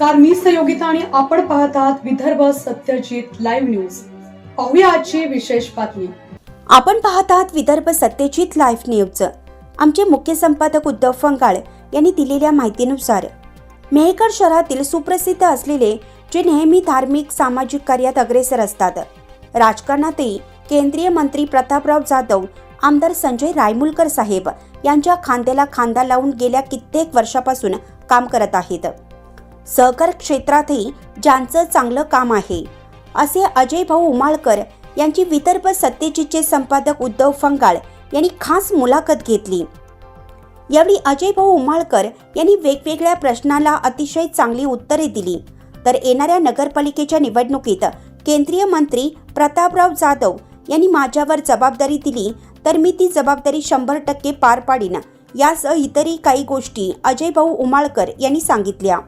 नमस्कार मी सहयोगिता आणि आपण पाहत आहात विदर्भ सत्यजित लाईव्ह न्यूज पाहूया आजची विशेष बातमी. आपण पाहत आहात विदर्भ सत्यजित लाईव्ह न्यूज आमचे मुख्य संपादक उद्धव फंगाळ यांनी दिलेल्या माहितीनुसार मेहकर शहरातील सुप्रसिद्ध असलेले जे नेहमी धार्मिक सामाजिक कार्यात अग्रेसर असतात राजकारणातही केंद्रीय मंत्री प्रतापराव जाधव आमदार संजय रायमुलकर साहेब यांच्या खांद्याला खांदा लावून गेल्या कित्येक वर्षापासून काम करत आहेत. सहकार क्षेत्रातही ज्यांचं चांगलं काम आहे. असे अजय भाऊ उमाळकर यांची विदर्भ सत्यजितचे संपादक उद्धव फंगाळ यांनी खास मुलाखत घेतली. यावेळी अजय भाऊ उमाळकर यांनी वेगवेगळ्या प्रश्नाला अतिशय चांगली उत्तरे दिली. तर येणाऱ्या नगरपालिकेच्या निवडणुकीत केंद्रीय मंत्री प्रतापराव जाधव यांनी माझ्यावर जबाबदारी दिली तर मी ती जबाबदारी शंभर टक्के पार पाडीन यासह इतरही काही गोष्टी अजय भाऊ उमाळकर यांनी सांगितल्या.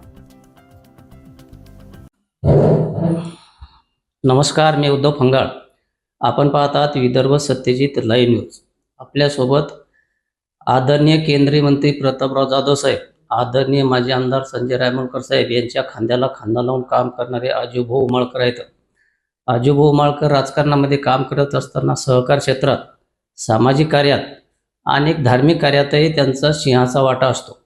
नमस्कार मी उद्धव फंगाळ. आपण पाहत आहात विदर्भ सत्यजित लाईव्ह न्यूज. आपल्यासोबत आदरणीय केंद्रीय मंत्री प्रतापराव जाधव साहेब आदरणीय माजी आमदार संजय रायमोळकर साहेब यांच्या खांद्याला खांदा लावून काम करणारे आजूभाऊ उमाळकर आहेत. आजूभाऊ उमाळकर राजकारणामध्ये काम करत असताना सहकार क्षेत्रात सामाजिक कार्यात अनेक धार्मिक कार्यातही त्यांचा सिंहाचा वाटा असतो.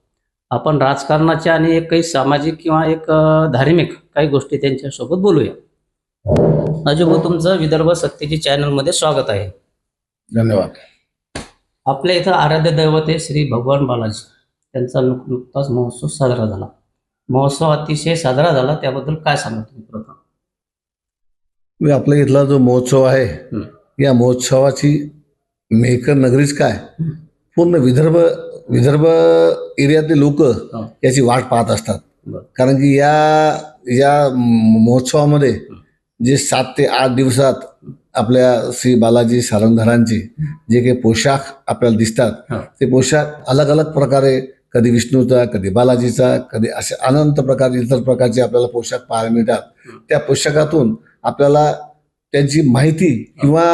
आपण राजकारणाच्या आणि एक काही सामाजिक किंवा एक धार्मिक काही गोष्टी त्यांच्यासोबत बोलूया. अजूभाऊ तुमचं विदर्भ सत्यजी चॅनलमध्ये स्वागत आहे. धन्यवाद. आपल्या इथं आराध्य दैवत आहे श्री भगवान बालाजी. त्यांचा नुक नुकताच महोत्सव साजरा झाला. महोत्सव अतिशय साजरा झाला त्याबद्दल काय सांगा तुम्ही प्रथम? मी आपल्या इथला जो महोत्सव आहे हं. या महोत्सवाची मेहकर नगरीच काय? पूर्ण विदर्भ विदर्भ एरियातले लोक याची वाट पाहत असतात. कारण की या या महोत्सवामध्ये जे सात ते आठ दिवसात आपल्या श्री बालाजी सारंगधरांचे जे काही पोशाख आपल्याला दिसतात. ते पोशाख अलग अलग प्रकारे कधी विष्णूचा कधी बालाजीचा कधी असे अनंत प्रकारचे इतर प्रकारचे आपल्याला पोशाख पाहायला मिळतात. त्या पोशाखातून आपल्याला त्यांची माहिती किंवा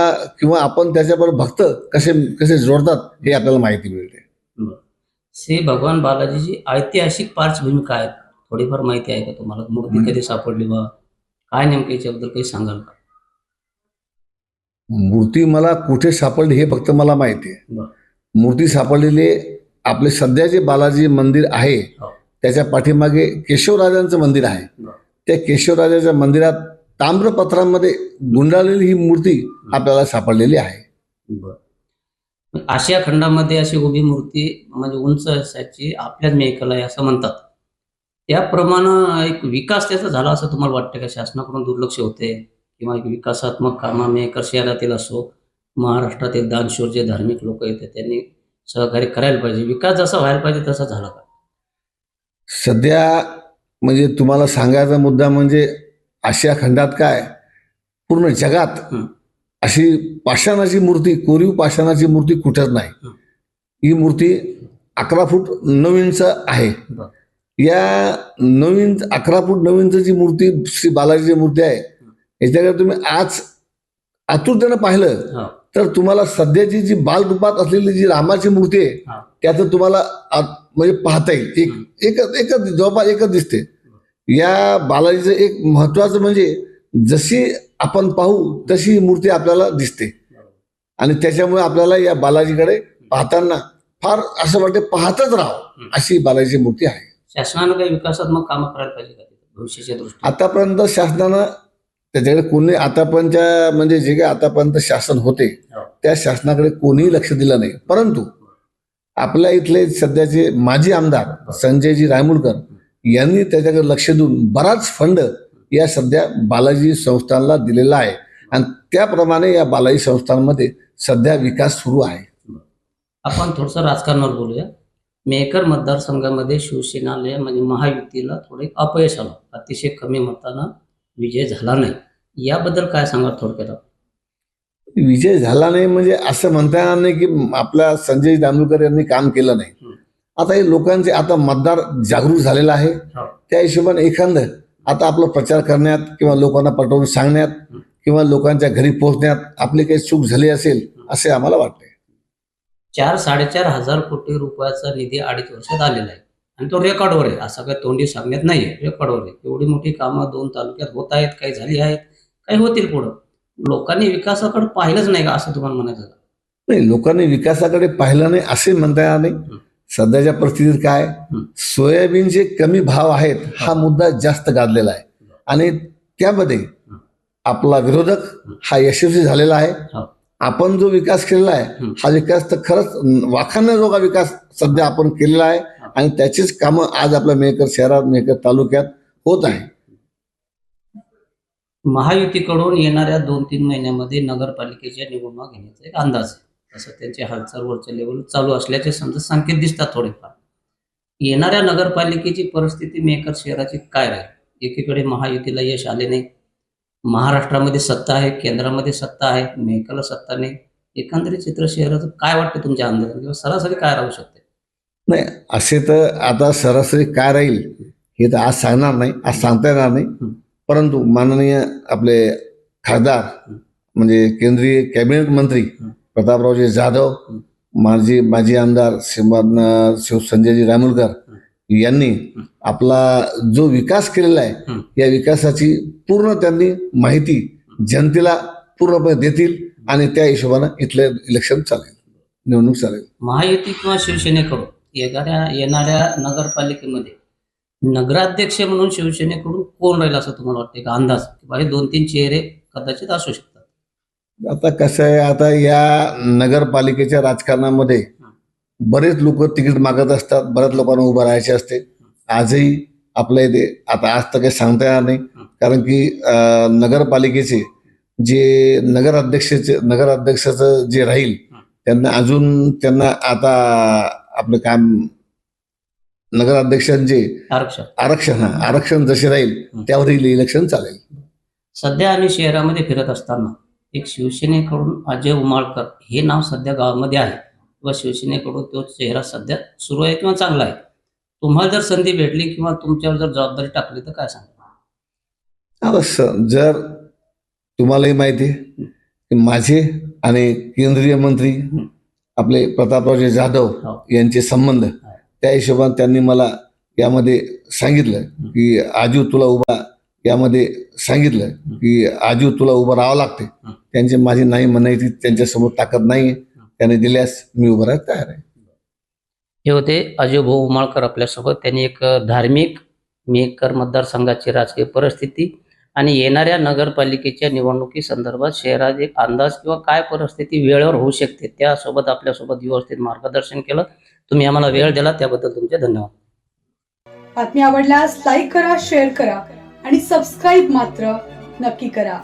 किंवा आपण त्याच्याबरोबर भक्त कसे कसे जोडतात हे आपल्याला माहिती मिळते. श्री भगवान बालाजीची ऐतिहासिक पार्श्वभूमी काय? थोडीफार माहिती आहे का तुम्हाला? मूर्ती कधी सापडली बा? काय नेमकं याच्याबद्दल काही सांगाल का मूर्ती मला कुठे सापडली हे फक्त मला माहिती आहे. मूर्ती सापडलेली आपले सध्या जे बालाजी मंदिर आहे हो. त्याच्या पाठीमागे केशवराजांचं मंदिर आहे. त्या केशवराजाच्या मंदिरात ताम्रपत्रांमध्ये गुंडाळलेली ही मूर्ती आपल्याला सापडलेली आहे आशिया खंडामध्ये अशी उभी मूर्ती म्हणजे उंच असायची आपल्याच मेकल असं म्हणतात त्याप्रमाणे एक विकास त्याचा झाला असं तुम्हाला वाटतं का शासनाकडून दुर्लक्ष होते किंवा एक विकासात्मक कामं मेकर शहरातील असो महाराष्ट्रातील दानशूर जे धार्मिक लोक आहेत त्यांनी सहकार्य करायला पाहिजे विकास जसा व्हायला पाहिजे तसा झाला का सध्या म्हणजे तुम्हाला सांगायचा मुद्दा म्हणजे आशिया खंडात काय पूर्ण जगात. अशी पाषाणाची मूर्ती कोरीव पाषाणाची मूर्ती कुठेच नाही हं. मूर्ती अकरा फूट नऊ इंच आहे. या इंच अकरा फूट नऊ इंचची मूर्ती श्री बालाजीची मूर्ती आहे याच्याकडे तुम्ही आज आतुरतेनं पाहिलं. तर तुम्हाला सध्याची जी बालरूपात असलेली जी रामाची मूर्ती आहे. त्याचं तुम्हाला म्हणजे पाहता येईल. एक एकच एकच जवळपास एकच दिसते. या बालाजीचं एक महत्वाचं म्हणजे जशी आपण पाहू तशी ही मूर्ती आपल्याला दिसते. आणि त्याच्यामुळे आपल्याला या बालाजीकडे पाहताना फार असं वाटते पाहतच राहावं अशी बालाजीची मूर्ती आहे. शासनानं काही विकासात्मक कामं करायला पाहिजे का तिथं भविष्याच्या दृष्टीने? आतापर्यंत शासनानं त्याच्याकडे कोणी आतापर्यंतच्या म्हणजे जे काही आतापर्यंत शासन होते हो. त्या शासनाकडे कोणीही लक्ष दिलं नाही. परंतु आपल्या इथले सध्याचे माजी आमदार संजयजी रायमुलकर यांनी त्याच्याकडे लक्ष देऊन बराच फंड या सध्या बालाजी संस्थानला दिलेला आहे. आणि त्याप्रमाणे या बालाजी संस्थांमध्ये सध्या विकास सुरू आहे. आपण थोडंसं राजकारणावर बोलूया. मेकर मतदारसंघामध्ये शिवसेनाला म्हणजे महायुतीला थोडे अपयश आलं. अतिशय कमी मतानं विजय झाला नाही. याबद्दल काय सांगा थोडक्यात विजय झाला नाही म्हणजे असं म्हणता येणार नाही की आपल्या संजय दामोदकर यांनी काम केलं नाही. आता हे लोकांचे आता मतदार जागरूक झालेला आहे. हो. त्या हिशोबाने एखादं आता आपला प्रचार करण्यात किंवा लोकांना पटवून सांगण्यात. किंवा लोकांच्या घरी पोहोचण्यात आपली काही चूक झाली असेल असे आम्हाला वाटते चार साडेचार हजार कोटी रुपयाचा निधी अडीच वर्षात आलेला आहे. आणि तो रेकॉर्डवर आहे. असं काही तोंडी सांगण्यात नाही आहे रेकॉर्डवर आहे. एवढी मोठी कामं दोन तालुक्यात होत आहेत काही झाली आहेत काही होतील पुढं. लोकांनी विकासाकडे पाहिलंच नाही का असं तुम्हाला म्हणायचं? नाही लोकांनी विकासाकडे पाहिलं नाही असे म्हणता येणार नाही. सध्याच्या परिस्थितीत काय. सोयाबीनचे कमी भाव आहेत हा मुद्दा जास्त गाजलेला आहे. आणि त्यामध्ये आपला विरोधक हा यशस्वी झालेला आहे. हो. आपण जो विकास केलेला आहे हं. विकास तर खरंच वाखाणण्याजोगा विकास सध्या आपण केलेला आहे आणि त्याचीच कामं आज आपल्या मेहकर शहरात मेहकर तालुक्यात होत आहे. महायुतीकडून येणाऱ्या दोन तीन महिन्यामध्ये नगरपालिकेच्या निवडणुका घेण्याचा एक अंदाज आहे. तसं त्यांची हालचाल वरच्या लेवल चालू असल्याचे समजा संकेत दिसतात थोडेफार. येणाऱ्या नगरपालिकेची परिस्थिती मेकर शहराची काय राहील? एकीकडे महायुतीला यश आले नाही महाराष्ट्रामध्ये सत्ता आहे केंद्रामध्ये सत्ता आहे मेहकरला सत्ता नाही एकंदरीत चित्र शहराचं काय वाटतं तुमच्या अंदाजाने किंवा सरासरी काय राहू शकते नाही असे तर आता सरासरी काय राहील हे तर आज सांगणार नाही आज सांगता येणार नाही. परंतु माननीय आपले खासदार. म्हणजे केंद्रीय कॅबिनेट मंत्री. प्रतापरावजी जाधव. माजी माजी आमदार शिव संजयजी रामुलकर यांनी. आपला जो विकास केलेला आहे. या विकासाची पूर्ण त्यांनी माहिती जनतेला पूर्णपणे देतील आणि त्या हिशोबानं इथलं इलेक्शन चालेल निवडणूक चालेल महायुती किंवा शिवसेनेकडून येणाऱ्या येणाऱ्या नगरपालिकेमध्ये नगराध्यक्ष म्हणून शिवसेनेकडून कोण राहील असं तुम्हाला वाटतं का अंदाज हे दोन तीन चेहरे कदाचित असू शकतात आता कसं आहे आता या नगरपालिकेच्या राजकारणामध्ये बरेच लोक तिकीट मागत असतात बऱ्याच लोकांना उभं राहायचे असते. आजही आपल्या इथे आता आज तर काही सांगता येणार नाही. कारण की नगरपालिकेचे जे नगराध्यक्षाचे नगराध्यक्षाचं जे राहील त्यांना अजून त्यांना आता आपलं काम नगराध्यक्षांचे आरक्षण. आरक्षण हा आरक्षण जसे राहील त्यावर इलेक्शन चालेल. सध्या आम्ही शहरामध्ये फिरत असताना एक शिवसेनेकडून अजय उमाळकर हे नाव सध्या गावामध्ये आहे. किंवा शिवसेनेकडून तो चेहरा सध्या सुरू आहे किंवा चांगला आहे. तुम्हाला जर संधी भेटली किंवा तुमच्यावर जर जबाबदारी टाकली तर काय सांगा जर तुम्हालाही माहिती आहे की माझे आणि केंद्रीय मंत्री आपले प्रतापरावजी जाधव हो. यांचे संबंध त्या हिशोबाने त्यांनी मला यामध्ये सांगितलं की आजू तुला उभा यामध्ये सांगितलं की आजू तुला उभं राहावं लागते. त्यांची माझी नाही म्हणायची त्यांच्यासमोर ताकद नाही त्याने दिल्यास मी उभं राहायला तयार आहे. हे होते अजय भाऊ उमाळकर आपल्यासोबत. त्यांनी एक धार्मिक मेकर मतदारसंघाची राजकीय परिस्थिती आणि येणाऱ्या नगरपालिकेच्या निवडणुकी संदर्भात शहरात एक अंदाज किंवा काय परिस्थिती वेळेवर होऊ शकते त्यासोबत आपल्यासोबत व्यवस्थित मार्गदर्शन केलं. तुम्ही आम्हाला वेळ दिला त्याबद्दल तुमचे धन्यवाद. बातमी आवडल्यास लाईक करा शेअर करा आणि सबस्क्राईब मात्र नक्की करा.